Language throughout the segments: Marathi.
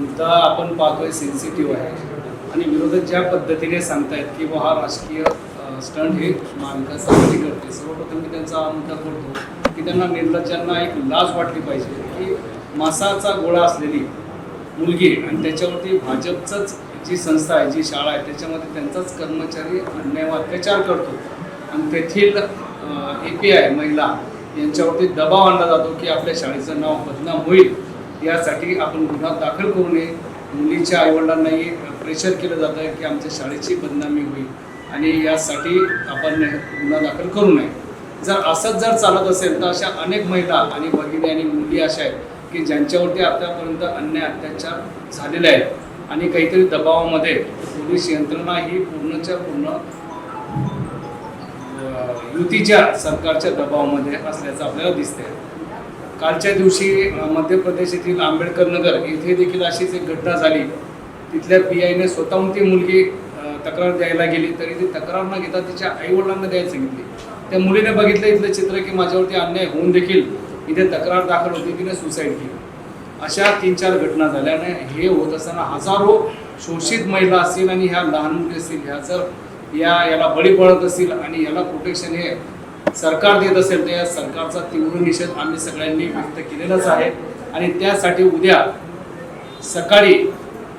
मुद्दा आपण पाहतोय सेन्सिटिव्ह आहे. आणि विरोधक ज्या पद्धतीने सांगतायत की बुवा हा राजकीय स्टंट हे महाविकास करते सर्वप्रथम मी त्यांचा मुद्दा करतो की त्यांना निर्लज्जांना एक लाज वाटली पाहिजे की मासाचा गोळा असलेली मुलगी आणि त्याच्यावरती भाजपचंच जी संस्था आहे जी शाळा आहे त्याच्यामध्ये त्यांचाच कर्मचारी अन्याय अत्याचार करतो. आणि तेथील ए पी आय महिला यांच्यावरती दबाव आणला जातो की आपल्या शाळेचं नाव बदनाम होईल. यासाठी आपण गुन्हा दाखल करू नये. मुलीच्या आईवडिलांनाही प्रेशर केलं जातं आहे की आमच्या शाळेची बदनामी होईल आणि यासाठी आपण गुन्हा दाखल करू नये. जर असंच जर चालत असेल तर अशा अनेक महिला आणि भगिनी आणि मुली अशा आहेत की ज्यांच्यावरती आतापर्यंत अन्याय अत्याचार झालेले आहेत. आणि काहीतरी दबावामध्ये पोलीस यंत्रणा ही पूर्णच्या पूर्ण युतीच्या सरकारच्या दबावामध्ये असल्याचं आपल्याला दिसतंय. कालच्या दिवशी मध्य प्रदेश येथील आंबेडकर नगर येथे देखील अशीच एक घटना झाली. तिथल्या पी आयने स्वतःहून ती मुलगी तक्रार द्यायला गेली तरी ती तक्रार न घेता तिच्या आईवडिलांना द्यायला सांगितली. त्या मुलीने बघितलं इथलं चित्र की माझ्यावरती अन्याय होऊन देखील इथे तक्रार दाखल होती तिने सुसाईड केली. अशा तीन चार घटना झाल्याने हे होत असताना हजारो शोषित महिला असतील आणि ह्या लहान मुली असतील ह्या जर या याला बळी पडत असतील आणि याला प्रोटेक्शन हे सरकार देत असेल तर या सरकारचा तीव्र निषेध आम्ही सगळ्यांनी व्यक्त केलेलाच आहे. आणि त्यासाठी उद्या सकाळी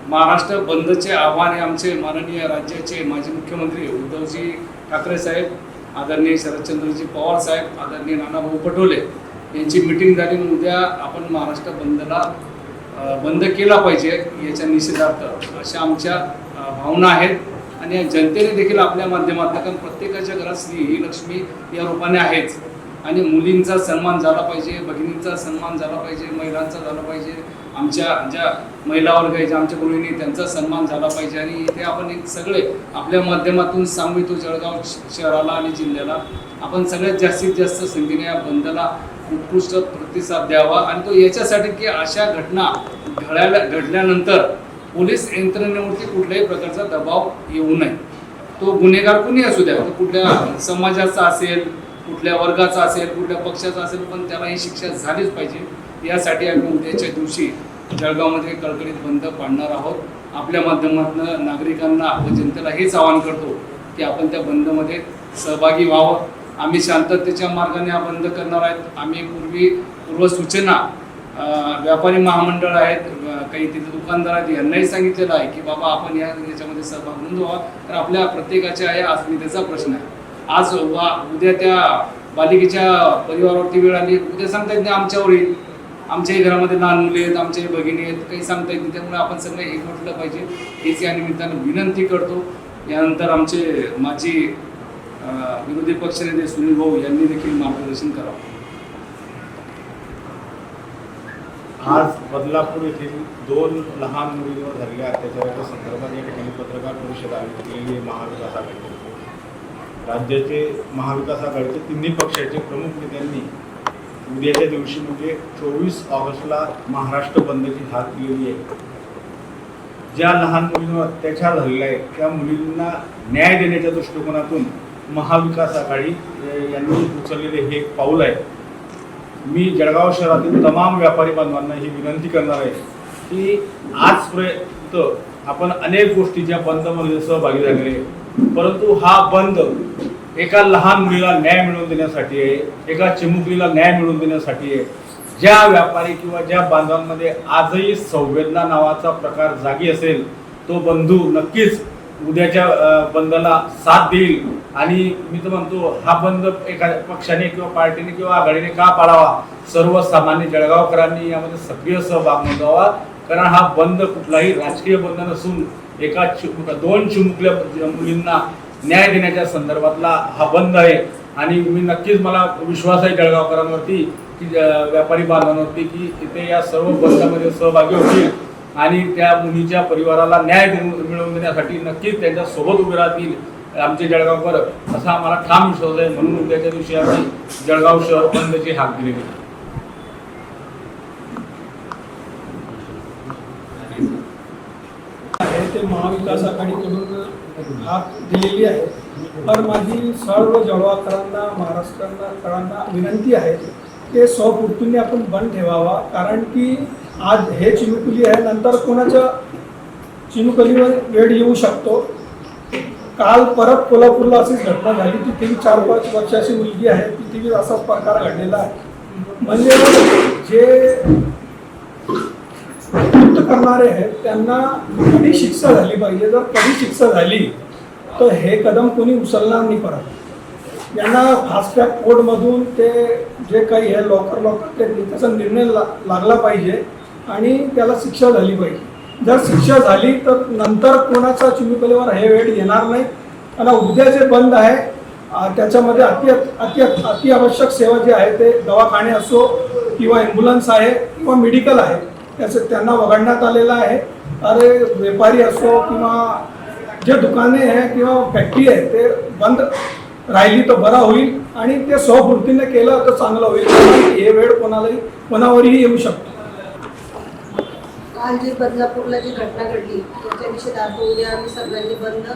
महाराष्ट्र बंदचे आव्हान हे आमचे माननीय राज्याचे माजी मुख्यमंत्री उद्धवजी ठाकरे साहेब आदरणीय शरदचंद्रजी पवार साहेब आदरणीय नानाभाऊ पटोले यांची मिटिंग झाली. उद्या आपण महाराष्ट्र बंदला बंद केला पाहिजे याच्या निषेधार्थ अशा आमच्या भावना आहेत. आणि या जनतेने देखील आपल्या माध्यमातून कारण प्रत्येकाच्या घरात स्त्री ही लक्ष्मी या रूपाने आहेच. आणि मुलींचा सन्मान झाला पाहिजे भगिनींचा सन्मान झाला पाहिजे महिलांचा झाला पाहिजे आमच्या ज्या महिला वर्ग आहे ज्या आमच्या गृहिणी त्यांचा सन्मान झाला पाहिजे. आणि इथे आपण एक सगळे आपल्या माध्यमातून सांगू इच्छितो जळगाव श- शहराला आणि जिल्ह्याला. आपण सगळ्यात जास्तीत जास्त संख्येने या बंदला उत्कृष्ट प्रतिसाद द्यावा. आणि तो याच्यासाठी की अशा घटना घडायला घडल्यानंतर पोलीस यंत्रणेवरती कुठल्याही प्रकारचा दबाव येऊ नये. तो गुन्हेगार कुणी असू द्या कुठल्या समाजाचा असेल कुठल्या वर्गाचा असेल कुठल्या पक्षाचा असेल पण त्याला ही शिक्षा झालीच पाहिजे. यासाठी आम्ही उद्याच्या दिवशी जळगावमध्ये कडकडीत बंद पाडणार आहोत. आपल्या माध्यमातून नागरिकांना व जनतेला हेच आवाहन करतो की आपण त्या बंदमध्ये सहभागी व्हावं. आम्ही शांततेच्या मार्गाने हा बंद करणार आहेत. आम्ही पूर्वी पूर्वसूचना व्यापारी महामंडळ आहेत काही तिथे दुकानदार यांनाही सांगितलेलं आहे की बाबा आपण या याच्यामध्ये सहभाग नोंदवा तर आपल्या प्रत्येकाच्या या अस्मितेचा प्रश्न आहे. आज वा उद्या त्या बालिकेच्या परिवारावरती वेळ आली उद्या सांगता येत नाही आमच्यावर येईल. आमच्याही घरामध्ये लहान मुले आहेत आमच्याही भगिनी आहेत काही सांगता येत नाही. त्यामुळे आपण सगळं एकवटलं पाहिजे. हेच या निमित्तानं विनंती करतो. यानंतर आमचे माजी विरोधी पक्षनेते सुनील भाऊ यांनी देखील मार्गदर्शन करावं आज बदलापूर येथील दोन लहान मुलींवर झालेल्या अत्याचाराच्या संदर्भात या ठिकाणी पत्रकार परिषद आयोजित केलेली आहे महाविकास आघाडीतर्फे राज्याचे महाविकास आघाडीचे तिन्ही पक्षाचे प्रमुख नेत्यांनी उद्याच्या दिवशी म्हणजे चोवीस ऑगस्टला महाराष्ट्र बंदची हात दिलेली आहे. ज्या लहान मुलींवर अत्याचार झालेला आहे त्या मुलींना न्याय देण्याच्या दृष्टिकोनातून महाविकास आघाडी यांनी उचललेले हे एक पाऊल आहे. मी जळगाव शहरातील तमाम व्यापारी बांधवांना ही विनंती करणार आहे की आजपर्यंत आपण अनेक गोष्टीच्या बंदमध्ये सहभागी झालेले परंतु हा बंद एका लहान मुलीला न्याय मिळवून देण्यासाठी आहे एका चिमुकलीला न्याय मिळवून देण्यासाठी आहे. ज्या व्यापारी किंवा ज्या बांधवांमध्ये आजही संवेदना नावाचा प्रकार जागी असेल तो बंधू नक्कीच उद्याच्या बंदला साथ देईल. आणि मी तर म्हणतो हा बंद एका पक्षाने किंवा पार्टीने किंवा आघाडीने का पाळावा सर्वसामान्य जळगावकरांनी यामध्ये सक्रिय सहभाग नोंदवावा. कारण हा बंद कुठलाही राजकीय बंद नसून एका चिमुक दोन चिमुकल्या मुलींना न्याय देण्याच्या संदर्भातला हा बंद आहे. आणि मी नक्कीच मला विश्वास आहे जळगावकरांवरती की व्यापारी बांधवांवरती की इथे या सर्व बंदामध्ये सहभागी होतील. आणि त्या मुलीच्या परिवाराला न्याय मिळवून देण्यासाठी नक्कीच त्यांच्यासोबत उभे राहतील आमचे जळगावकर असा आम्हाला ठाम विश्वास आहे. म्हणून उद्याच्या दिवशी आम्ही जळगाव शहर बंदची हाक दिली. गेली ते महाविकास आघाडीकडून हाक दिलेली आहे. पण माझी सर्व जळगावकरांना महाराष्ट्रांना विनंती आहे ते स्वपूर्तीने आपण बंद ठेवावा. कारण की आज हे चिनुकुली आहे नंतर कोणाच्या चिनुकलीवर वेळ येऊ शकतो? काल परत कोल्हापूरला अशीच घटना झाली. तिथे चार पाच वर्षाची मुलगी आहे. तिथे असाच प्रकार घडलेला आहे. म्हणजे जे कृत्य करणारे आहेत त्यांना कधी शिक्षा झाली पाहिजे? जर कधी शिक्षा झाली तर हे कदम कोणी उचलणार नाही परत. यांना फास्टॅग कोडमधून कोर्टमधून ते जे काही आहे लॉकर लॉकर ते त्याचा निर्णय ला लागला पाहिजे. आणि त्याला शिक्षा झाली पाहिजे. जर शिक्षा झाली तर नंतर कोणाचा चिमुकलीवर हे वेळ येणार नाही. आणि उद्या जे बंद आहे त्याच्यामध्ये अति अति अति आवश्यक सेवा जे आहे ते दवाखाने असो किंवा ॲम्ब्युलन्स आहे किंवा मेडिकल आहे त्याचं त्यांना वगळण्यात आलेलं आहे. अरे व्यापारी असो किंवा जे दुकाने आहे किंवा फॅक्टरी आहे ते बंद राहिली तर बरा होईल आणि ते स्वपूर्तीने केलं तर चांगलं होईल. हे वेळ कोणालाही कोणावरही येऊ शकतो. आज जी बदलापूरला जी घटना घडली त्याच्या निषेधार्थ उद्या आम्ही सगळ्यांनी बंद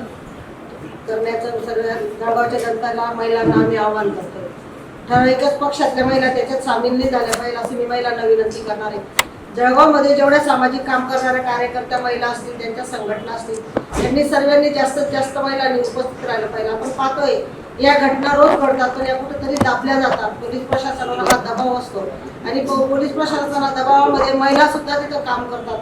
करण्याचं जळगावच्या जनताला महिलांना आम्ही आव्हान करतो ठराविकच पक्षातल्या महिला त्याच्यात सामील नाही झाल्या पाहिजे असं मी महिलांना विनंती करणार आहे जळगावमध्ये जेवढ्या सामाजिक काम करणाऱ्या कार्यकर्त्या महिला असतील त्यांच्या संघटना असतील त्यांनी सर्वांनी जास्तीत जास्त महिलांनी उपस्थित राहिलं पाहिजे. आपण पाहतोय या घटना रोज घडतात पण या कुठेतरी दाबल्या जातात. पोलीस प्रशासनाला हा दबाव असतो. आणि पोलीस प्रशासना दबावामध्ये महिला सुद्धा तिथं काम करतात.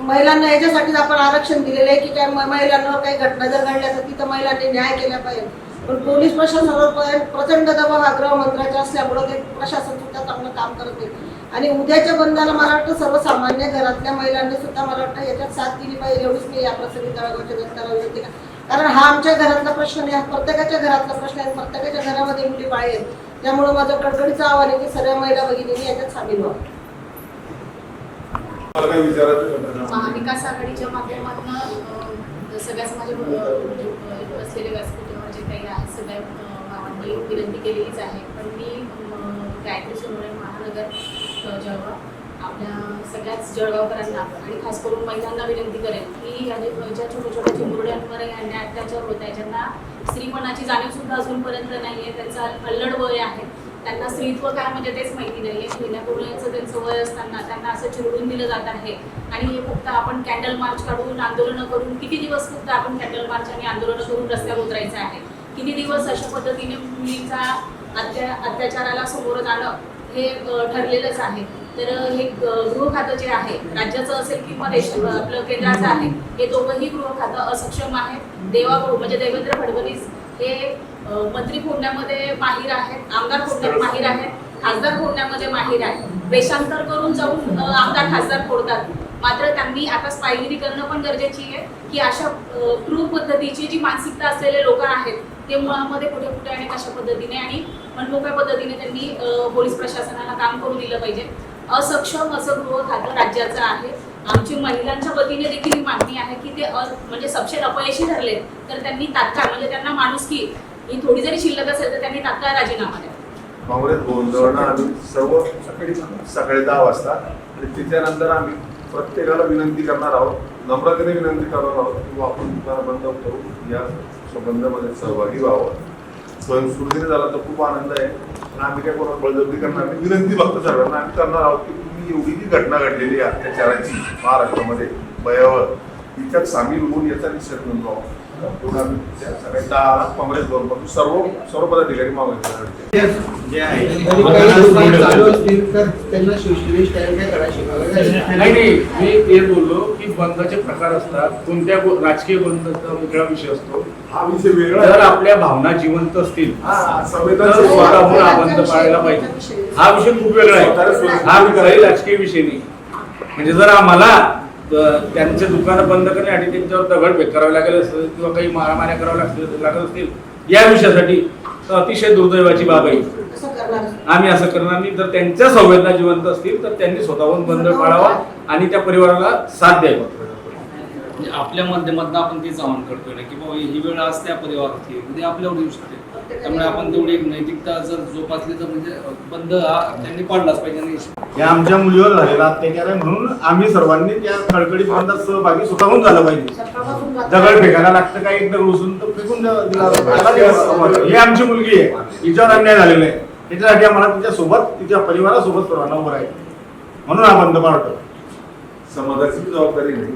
महिलांना याच्यासाठीच आपण आरक्षण दिलेलं आहे की काय महिलांवर काही घटना जर घडल्या तर तिथं महिलांनी न्याय केला पाहिजे. पण पोलीस प्रशासनावर प्रचंड दबाव हा गृहमंत्र्याचा असल्यामुळं ते प्रशासन सुद्धा चांगलं काम करत नाही आणि उद्याच्या बंदाला मला वाटतं सर्वसामान्य घरातल्या महिलांनी सुद्धा मला वाटतं याच्यात साथ दिली पाहिजे एवढीच मी या प्रसंगी तळागावच्या जनतेला विनंती कारण हा आमच्या घरातला प्रश्न नाही हा प्रत्येकाच्या घरातला प्रश्न आहे प्रत्येकाच्या घरामध्ये मुली बाळ आहेत. त्यामुळे माझं कडकडीचं आव्हान आहे की सर्व महिला भगिनींनी याच्यात सामील व्हावं होतं? महाविकास आघाडीच्या माध्यमातून सगळ्या म्हणजे अ, असलेले व्यासपीठावर जे काही आहे सगळ्या भावांनी विनंती केलेलीच आहे पण मी गायत्री सोनवणे महानगर जळगाव आपल्या सगळ्याच जळगावकरांना आणि खास करून महिलांना विनंती करेन की या ज्या छोट्या छोट्या चिमुरड्यांवर यांना अत्याचार होत आहे ज्यांना स्त्रीपणाची जाणीव सुद्धा अजूनपर्यंत नाही आहे त्यांचा अल्लड वय आहे त्यांना स्त्रीत्व काय म्हणजे तेच माहिती नाही आहे. महिन्यापूर्वीचं त्यांचं वय असताना त्यांना असं चिरडून दिलं जात आहे आणि हे फक्त आपण कॅन्डल मार्च काढून आंदोलनं करून किती दिवस फक्त आपण कॅन्डल मार्च आणि आंदोलनं करून रस्त्यावर उतरायचं आहे? किती दिवस अशा पद्धतीने मुलींचा अत्या अत्याचाराला समोर जाणं हे ठरलेलंच आहे. तर हे गृह खातं जे आहे राज्याचं असेल किंवा देश आपलं केंद्राचं आहे हे दोघंही गृह खातं असक्षम आहे देवा म्हणजे देवेंद्र फडणवीस हे मंत्री फोडण्यामध्ये माहीर आहेत आमदार फोडण्यात माहीर आहेत खासदार फोडण्यामध्ये माहीर आहेत. वेषांतर करून जाऊन आमदार खासदार फोडतात. मात्र त्यांनी आता स्पायगिरी करणं पण गरजेची आहे की अशा अ, क्रूर पद्धतीची जी मानसिकता असलेले लोक आहेत ते मुळामध्ये कुठे कुठे आणि कशा पद्धतीने आणि मनमोकळ्या पद्धतीने त्यांनी पोलीस प्रशासनाला काम करू दिलं पाहिजे. असक्षम असं गृह खातं राज्याचं आहे. आमची महिलांच्या वतीने देखील ही मागणी आहे की ते अ- म्हणजे सपशेल अपयशी ठरले तर त्यांनी तात्काळ म्हणजे त्यांना माणुसकी ही थोडी जरी शिल्लक असेल तर त्यांनी तात्काळ राजीनामा द्यावा काँग्रेस गोंधळणं आम्ही सर्व सकाळी दहा वाजता आणि त्याच्यानंतर आम्ही प्रत्येकाला विनंती करणार आहोत नम्रतेने विनंती करणार आहोत किंवा आपण दुकान बंद करू या संबंधामध्ये सहभागी व्हावं. स्वयंस्फूर्तीने झाला तर खूप आनंद आहे. आम्ही काय कोणाला बळजबरी करणार नाही. विनंती फक्त सर्वांना आम्ही करणार आहोत की तुम्ही एवढी जी घटना घडलेली आहे अत्याचाराची महाराष्ट्रामध्ये भयावह तिच्यात सामील होऊन याचा निषेध नोंदवावा म्हणून आम्ही त्या सगळ्या दहा काँग्रेस बरोबर. सर्व सर्व पदाधिकारी मागणी जे आहे. काही मी ते बोललो की बंदाचे प्रकार असतात. कोणत्या राजकीय बंदाचा वेगळा विषय असतो. हा विषय वेगळा जर. आपल्या भावना जिवंत असतील हा, स्वतःहून. हा बंद पाळायला पाहिजे. हा विषय खूप वेगळा आहे. हा कुठलाही राजकीय विषय नाही. म्हणजे जर आम्हाला त्यांचे दुकानं बंद करण्यासाठी त्यांच्यावर दगड फेक करावे लागेल असेल किंवा काही मारामाऱ्या कराव्या लागतील लागत असतील या विषयासाठी तर अतिशय दुर्दैवाची बाब आहे. आम्ही असं करणार नाही. जर त्यांच्या संवेदना जिवंत असतील तर त्यांनी स्वतःहून बंद पाळावा आणि त्या परिवाराला साथ द्यावा. म्हणजे आपल्या माध्यमातून आपण तेच आवाहन करतोय ना की बाबा ही वेळ आज त्या परिवाराची आहे, उद्या आपल्यावर येऊ शकते. त्यामुळे आपण तेवढी एक नैतिकता जर जोपासली तर म्हणजे बंद हा त्यांनी पाडलाच पाहिजे आणि हे आमच्या मुलीवर झालेला अत्याचार आहे म्हणून आम्ही सर्वांनी त्या खडखडी बंदात सहभागी स्वतःहून झालं पाहिजे. दगड फेकायला लागतं काही एक दगड उचलून तर फेकून दिला. ही आमची मुलगी आहे हिच्यावर अन्याय झालेला आहे. त्याच्यासाठी आम्हाला तिच्या सोबत तिच्या परिवारासोबत सर्वांना उभं राहायचं म्हणून हा बंद पाळतो समाजाची जबाबदारी नाही.